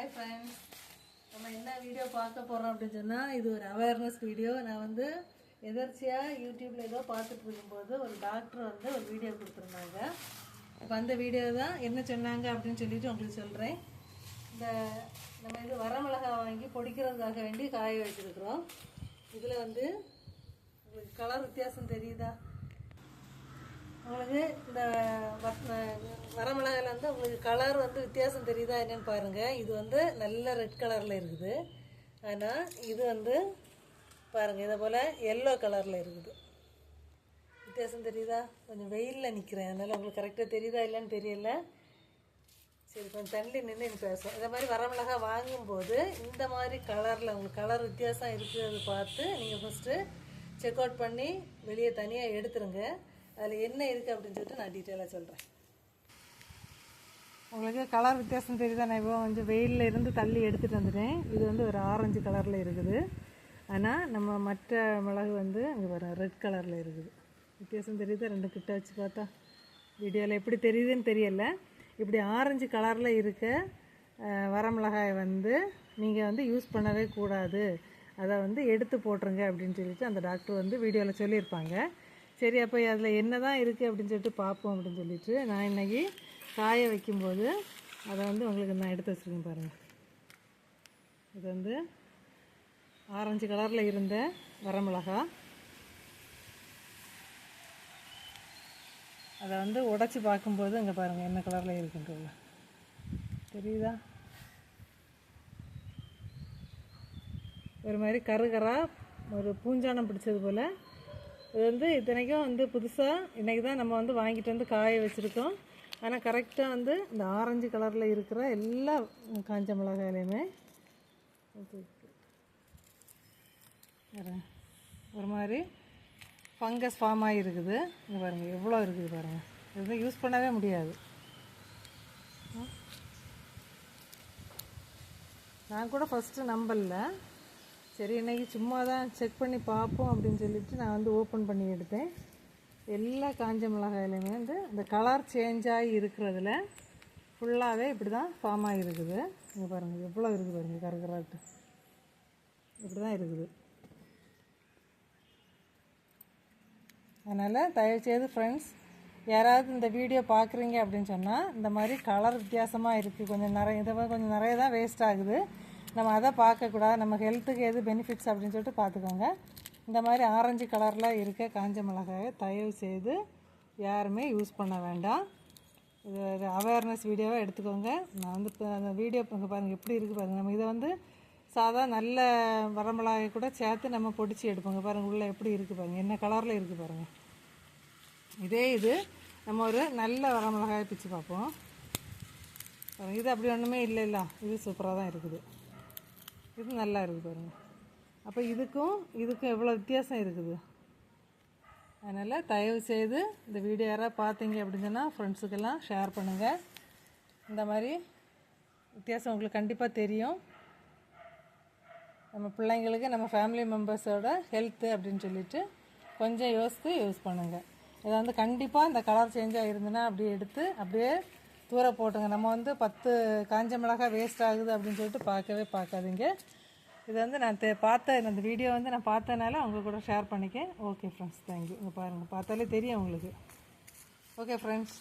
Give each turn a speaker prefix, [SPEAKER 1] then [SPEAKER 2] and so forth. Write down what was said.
[SPEAKER 1] Hi friends நம்ம என்ன video பார்க்க போகிறோம் அப்படின்னு சொன்னால் இது ஒரு அவேர்னஸ் வீடியோ நான் வந்து எதர்ச்சியாக யூடியூப்பில் ஏதோ பார்த்துட்டு இருக்கும்போது ஒரு டாக்டர் வந்து ஒரு வீடியோ கொடுத்துருந்தாங்க. இப்போ அந்த வீடியோ தான் என்ன சொன்னாங்க அப்படின்னு சொல்லிட்டு உங்களுக்கு சொல்கிறேன் இந்த நம்ம இது வரமிளகா வாங்கி பொடிக்கிறதுக்காக வேண்டி காய வச்சுருக்குறோம் இதில் வந்து உங்களுக்கு கலர் வித்தியாசம் தெரியுதா? உங்களுக்கு இந்த வ- வரமிளகாயில் வந்து உங்களுக்கு கலர் வந்து வித்தியாசம் தெரியுதா என்னென்னு பாருங்கள் இது வந்து நல்ல ரெட் கலரில் இருக்குது. ஆனால் இது வந்து பாருங்கள் இதை போல் எல்லோ கலரில் இருக்குது. வித்தியாசம் தெரியுதா? கொஞ்சம் வெயிலில் நிற்கிறேன் அதனால் உங்களுக்கு கரெக்டாக தெரியுதா இல்லைன்னு தெரியல. சரி கொஞ்சம் தள்ளி நின்று நீ பேசுவோம். மாதிரி வரமிளகா வாங்கும்போது இந்த மாதிரி கலரில் உங்களுக்கு கலர் வித்தியாசம் இருக்கிறது பார்த்து நீங்கள் ஃபஸ்ட்டு செக் அவுட் பண்ணி வெளியே தனியாக எடுத்துருங்க. அதில் என்ன இருக்குது அப்படின்னு சொல்லிட்டு நான் டீட்டெயிலாக சொல்கிறேன் உங்களுக்கு கலர் வித்தியாசம் தெரியுதா நான் இப்போ கொஞ்சம் வெயிலில் இருந்து தள்ளி எடுத்துகிட்டு வந்துட்டேன். இது வந்து ஒரு ஆரஞ்சு கலரில் இருக்குது. ஆனால் நம்ம மற்ற மிளகு வந்து அங்கே வர ரெட் கலரில் இருக்குது. வித்தியாசம் தெரியுதா? ரெண்டு கிட்ட வச்சு பார்த்தா. வீடியோவில் எப்படி தெரியுதுன்னு தெரியல. இப்படி ஆரஞ்சு கலரில் இருக்க வரமிளகாயை வந்து நீங்கள் வந்து யூஸ் பண்ணவே கூடாது. அதை வந்து எடுத்து போட்டுருங்க அப்படின்னு சொல்லிட்டு அந்த டாக்டர் வந்து வீடியோவில் சொல்லியிருப்பாங்க. சரி அப்போ அதில் என்ன தான் இருக்குது அப்படின்னு சொல்லிட்டு பார்ப்போம் அப்படின்னு சொல்லிட்டு நான் இன்னைக்கு காய வைக்கும்போது அதை வந்து உங்களுக்கு நான் எடுத்து வச்சுருக்கேன் பாருங்கள் இது வந்து ஆரஞ்சு கலரில் இருந்த வரமிளகா. அதை வந்து உடச்சி பார்க்கும்போது இங்கே பாருங்கள் என்ன கலரில் இருக்குன்றது தெரியுதா? ஒரு மாதிரி கருகரா ஒரு பூஞ்சானம் பிடிச்சது போல் இது வந்து இத்தனைக்கும் வந்து புதுசாக இன்றைக்கி தான் நம்ம வந்து வாங்கிட்டு வந்து காய வச்சுருக்கோம். ஆனால் கரெக்டாக வந்து இந்த ஆரஞ்சு கலரில் இருக்கிற எல்லா காஞ்ச மிளகாயிலையுமே ஒரு மாதிரி ஃபங்கஸ் ஃபார்ம் ஆகி இருக்குது. இங்கே பாருங்கள் எவ்வளோ இருக்குது பாருங்கள் எதுவும் யூஸ் பண்ணவே முடியாது. நான் கூட ஃபஸ்ட்டு நம்பலை. சரி இன்னைக்கு சும்மா தான் செக் பண்ணி பார்ப்போம் அப்படின்னு சொல்லிட்டு நான் வந்து ஓப்பன் பண்ணி எடுத்தேன். எல்லா காஞ்ச மிளகாயிலையுமே வந்து இந்த கலர் சேஞ்ச் ஆகி இருக்கிறதுல ஃபுல்லாகவே இப்படி தான் ஃபார்ம் ஆகி இருக்குது இங்கே பாருங்கள் எவ்வளோ இருக்குது பாருங்கள் கருகராட்டு இப்படி தான் இருக்குது. அதனால் தயவுசெய்து ஃப்ரெண்ட்ஸ் யாராவது இந்த வீடியோ பார்க்குறீங்க அப்படின்னு சொன்னால் இந்த மாதிரி கலர் வித்தியாசமாக இருக்குது கொஞ்சம் நிறைய இதை கொஞ்சம் நிறைய தான் வேஸ்ட் ஆகுது. நம்ம அதை பார்க்கக்கூடாது. நம்ம ஹெல்த்துக்கு எது பெனிஃபிட்ஸ் அப்படின்னு சொல்லிட்டு பார்த்துக்கோங்க. இந்த மாதிரி ஆரஞ்சு கலரில் இருக்க காஞ்ச மிளகாயை தயவு செய்து யாருமே யூஸ் பண்ண வேண்டாம். இது ஒரு அவேர்னஸ் வீடியோவாக எடுத்துக்கோங்க. நான் வந்து இப்போ அந்த வீடியோ இங்கே பாருங்கள் எப்படி இருக்குது பாருங்கள் நம்ம இதை வந்து சாதா நல்ல வரமிளகாயை கூட சேர்த்து நம்ம பொடிச்சு எடுப்போங்க பாருங்கள் உள்ளே எப்படி இருக்குது பாருங்கள் என்ன கலரில் இருக்குது பாருங்கள் இதே இது நம்ம ஒரு நல்ல வரமிளகாயை பிச்சு பார்ப்போம். பாருங்கள் இது அப்படி ஒன்றுமே இல்லை இல்லை இது சூப்பராக தான் இருக்குது. இது நல்லா இருக்குது பாருங்கள் அப்போ இதுக்கும் இதுக்கும் எவ்வளோ வித்தியாசம் இருக்குது? அதனால் தயவு செய்து இந்த வீடியோ யாராவது பார்த்தீங்க அப்படின்னா ஃப்ரெண்ட்ஸுக்கெல்லாம் ஷேர் பண்ணுங்கள் இந்த மாதிரி வித்தியாசம் உங்களுக்கு கண்டிப்பாக தெரியும். நம்ம பிள்ளைங்களுக்கு நம்ம ஃபேமிலி மெம்பர்ஸோட ஹெல்த்து அப்படின்னு சொல்லிட்டு கொஞ்சம் யோசித்து யூஸ் பண்ணுங்கள் இதை வந்து கண்டிப்பாக இந்த கலர் சேஞ்ச் ஆகிருந்துன்னா அப்படியே எடுத்து அப்படியே தூர போட்டுங்க. நம்ம வந்து பத்து காஞ்ச மிளகாய் வேஸ்ட் ஆகுது அப்படின்னு சொல்லிட்டு பார்க்கவே பார்க்காதீங்க. இது வந்து நான் தே பார்த்த இந்த வீடியோ வந்து நான் பார்த்தனால உங்கள் கூட ஷேர் பண்ணிக்கேன். ஓகே ஃப்ரெண்ட்ஸ் தேங்க்யூ இங்கே பாருங்கள் பார்த்தாலே தெரியும் உங்களுக்கு. Okay friends